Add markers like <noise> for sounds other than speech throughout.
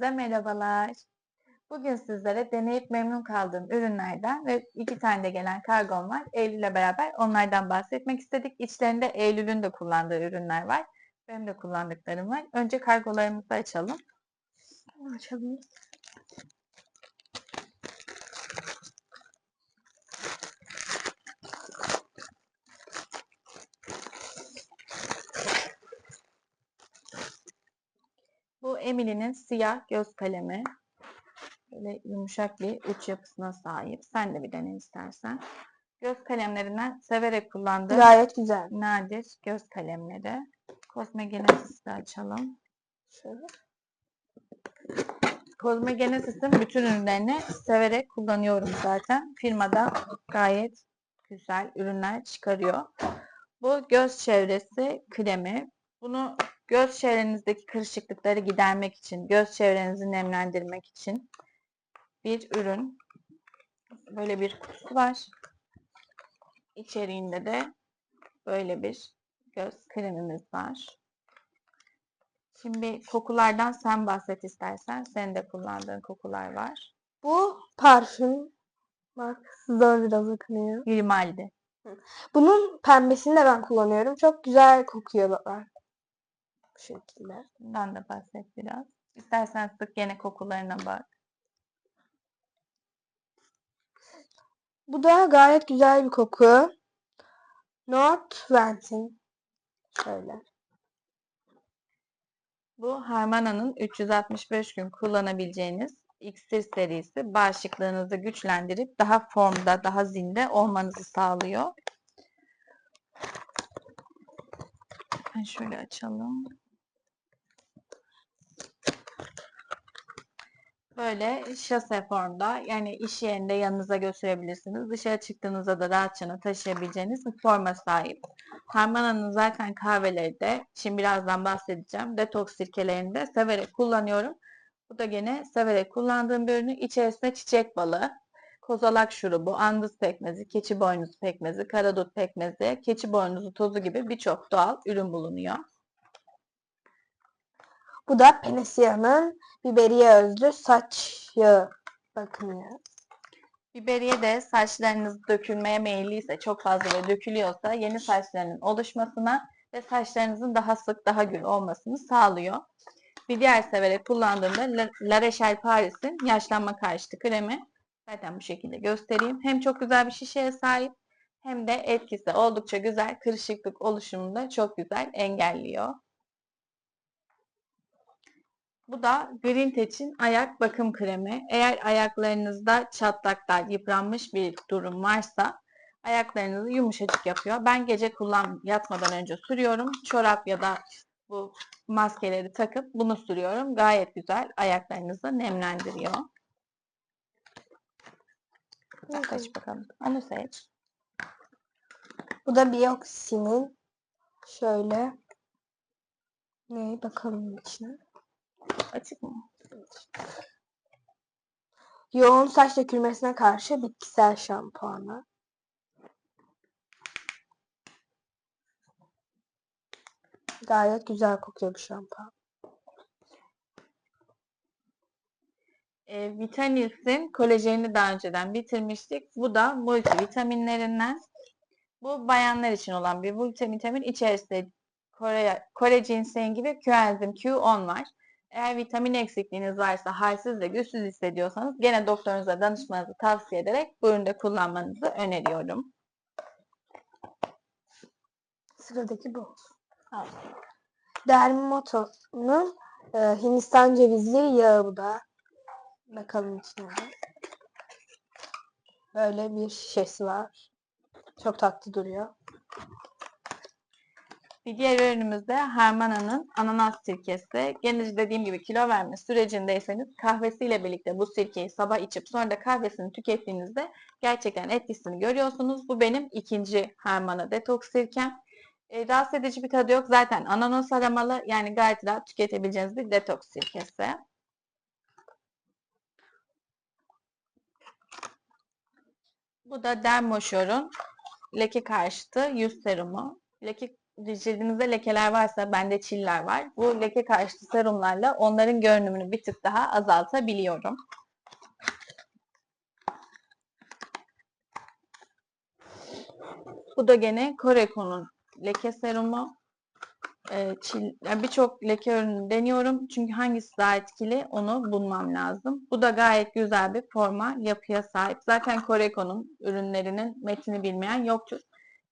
Herkese merhabalar. Bugün sizlere deneyip memnun kaldığım ürünlerden ve iki tane de gelen kargom var. Eylül'le beraber onlardan bahsetmek istedik. İçlerinde Eylül'ün de kullandığı ürünler var. Benim de kullandıklarım var. Önce kargolarımızı açalım. Açalım. Bu Emily'nin siyah göz kalemi. Böyle yumuşak bir uç yapısına sahip. Sen de bir dene istersen. Göz kalemlerinden severek kullandığım Gayet güzel. nadir göz kalemleri. Cosmogenesis'i de açalım. Şöyle. Cosmogenesis'in bütün ürünlerini severek kullanıyorum zaten. Firmada gayet güzel ürünler çıkarıyor. Bu göz çevresi kremi. Bunu göz çevrenizdeki kırışıklıkları gidermek için, göz çevrenizi nemlendirmek için bir ürün. Böyle bir kutusu var. İçeriğinde de böyle bir göz kremimiz var. Şimdi kokulardan sen bahset istersen. Senin de kullandığın kokular var. Bu parfüm markasından biraz okunuyor. Grimaldi. Bunun pembesini de ben kullanıyorum. Çok güzel kokuyorlar. Bu şekilde. Bundan da bahset biraz. İstersen sık gene kokularına bak. Bu da gayet güzel bir koku. Not Venting. Şöyle. Bu Harmana'nın 365 gün kullanabileceğiniz iksir serisi bağışıklığınızı güçlendirip daha formda, daha zinde olmanızı sağlıyor. Ben şöyle açalım. Böyle şase formda yani iş yerinde yanınıza götürebilirsiniz. Dışarı çıktığınızda da rahatça taşıyabileceğiniz bir forma sahip. Harmana'nın zaten kahveleri de şimdi birazdan bahsedeceğim. Detoks sirkelerini de severek kullanıyorum. Bu da gene severek kullandığım bir ürünü. İçerisinde çiçek balı, kozalak şurubu, andız pekmezi, keçi boynuzu pekmezi, karadut pekmezi, keçi boynuzu tozu gibi birçok doğal ürün bulunuyor. Bu da Penesia'nın biberiye özlü saç yağı. Bakın ya. Biberiye de saçlarınız dökülmeye meyilliyse, çok fazla ve dökülüyorsa yeni saçlarının oluşmasına ve saçlarınızın daha sık, daha gür olmasını sağlıyor. Bir diğer severek kullandığımda La- La Rochelle Paris'in yaşlanma karşıtı kremi. Zaten bu şekilde göstereyim. Hem çok güzel bir şişeye sahip hem de etkisi oldukça güzel. Kırışıklık oluşumunu da çok güzel engelliyor. Bu da Green Touch'in ayak bakım kremi. Eğer ayaklarınızda çatlaklar, yıpranmış bir durum varsa ayaklarınızı yumuşacık yapıyor. Ben gece kullan yatmadan önce sürüyorum. Çorap ya da bu maskeleri takıp bunu sürüyorum. Gayet güzel ayaklarınızı nemlendiriyor. Yaklaş bakalım. Onu seç. Bu da Bioxy'nin şöyle ne bakalım içine. Açık mı? Yoğun saç dökülmesine karşı bitkisel şampuanı. Gayet güzel kokuyor bu şampuan. E, Vitanis'in kolajenini daha önceden bitirmiştik. Bu da multivitaminlerinden. Bu bayanlar için olan bir multivitamin. İçerisinde Kore, Kore ginseng gibi koenzim Q10 var. Eğer vitamin eksikliğiniz varsa, halsiz ve güçsüz hissediyorsanız gene doktorunuza danışmanızı tavsiye ederek bu ürünü kullanmanızı öneriyorum. Sıradaki bu. Al. Dermoto'nun e, Hindistan cevizli yağı bu da. Bakalım içine de. Böyle bir şişesi var. Çok tatlı duruyor. Bir diğer ürünümüz de Hermana'nın ananas sirkesi. Gene dediğim gibi kilo verme sürecindeyseniz kahvesiyle birlikte bu sirkeyi sabah içip sonra da kahvesini tükettiğinizde gerçekten etkisini görüyorsunuz. Bu benim ikinci Hermana detoks sirkem. E, rahatsız edici bir tadı yok. Zaten ananas aromalı yani gayet rahat tüketebileceğiniz bir detoks sirkesi. Bu da Dermoşor'un leke karşıtı yüz serumu. Leke cildinizde lekeler varsa bende çiller var. Bu leke karşıtı serumlarla onların görünümünü bir tık daha azaltabiliyorum. Bu da gene Koreko'nun leke serumu. Ee, yani Birçok leke ürünü deniyorum. Çünkü hangisi daha etkili onu bulmam lazım. Bu da gayet güzel bir forma yapıya sahip. Zaten Koreko'nun ürünlerinin metnini bilmeyen yoktur.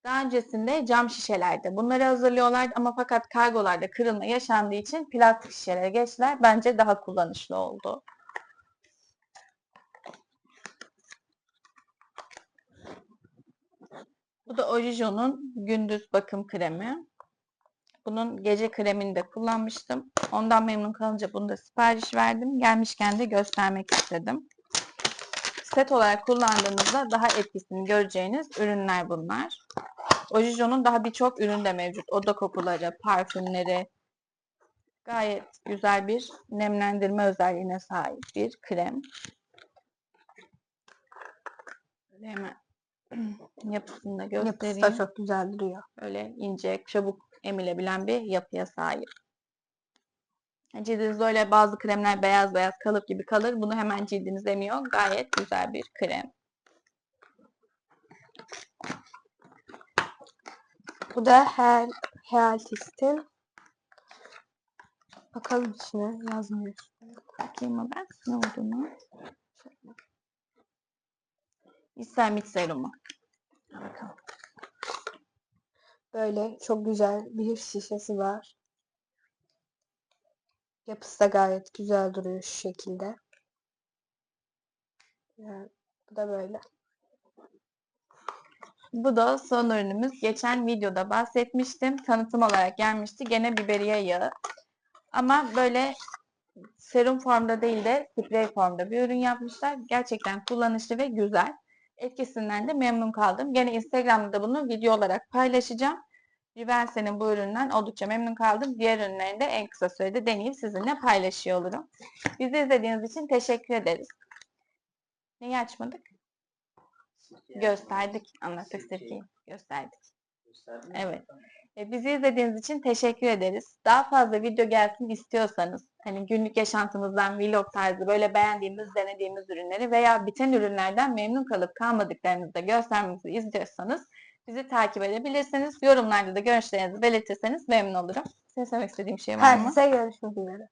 Daha öncesinde cam şişelerde bunları hazırlıyorlardı ama fakat kargolarda kırılma yaşandığı için plastik şişelere geçtiler. Bence daha kullanışlı oldu. Bu da Orijo'nun gündüz bakım kremi. Bunun gece kremini de kullanmıştım. Ondan memnun kalınca bunu da sipariş verdim. Gelmişken de göstermek istedim. Set olarak kullandığınızda daha etkisini göreceğiniz ürünler bunlar. Orijo'nun daha birçok ürün de mevcut. Oda kokuları, parfümleri. Gayet güzel bir nemlendirme özelliğine sahip bir krem. Hemen <clears throat> yapısını da göstereyim. Yapısı da çok güzel duruyor. Böyle ince, çabuk emilebilen bir yapıya sahip. Cildinizde öyle bazı kremler beyaz beyaz kalıp gibi kalır. Bunu hemen cildiniz emiyor. Gayet güzel bir krem. Bu da Hel Healthist'in Bakalım içine yazmıyor. Bakayım mı ben ne olduğunu. İslamit serumu. Bakalım. Böyle çok güzel bir şişesi var. Yapısı da gayet güzel duruyor şu şekilde. Yani bu da böyle. Bu da son ürünümüz. Geçen videoda bahsetmiştim. Tanıtım olarak gelmişti. Gene biberiye yağı. Ama böyle serum formda değil de sprey formda bir ürün yapmışlar. Gerçekten kullanışlı ve güzel. Etkisinden de memnun kaldım. Gene Instagram'da da bunu video olarak paylaşacağım. Rivense'nin bu üründen oldukça memnun kaldım. Diğer ürünlerini de en kısa sürede deneyip sizinle paylaşıyor olurum. Bizi izlediğiniz için teşekkür ederiz. Neyi açmadık? Gösterdik. Anlattık sirkeyi. Gösterdik. Evet. E, bizi izlediğiniz için teşekkür ederiz. Daha fazla video gelsin istiyorsanız, hani günlük yaşantımızdan vlog tarzı böyle beğendiğimiz, denediğimiz ürünleri veya biten ürünlerden memnun kalıp kalmadıklarınızı da göstermemizi istiyorsanız bizi takip edebilirsiniz. Yorumlarda da görüşlerinizi belirtirseniz memnun olurum. Size söylemek istediğim şey var mı? Herkese görüşmek üzere.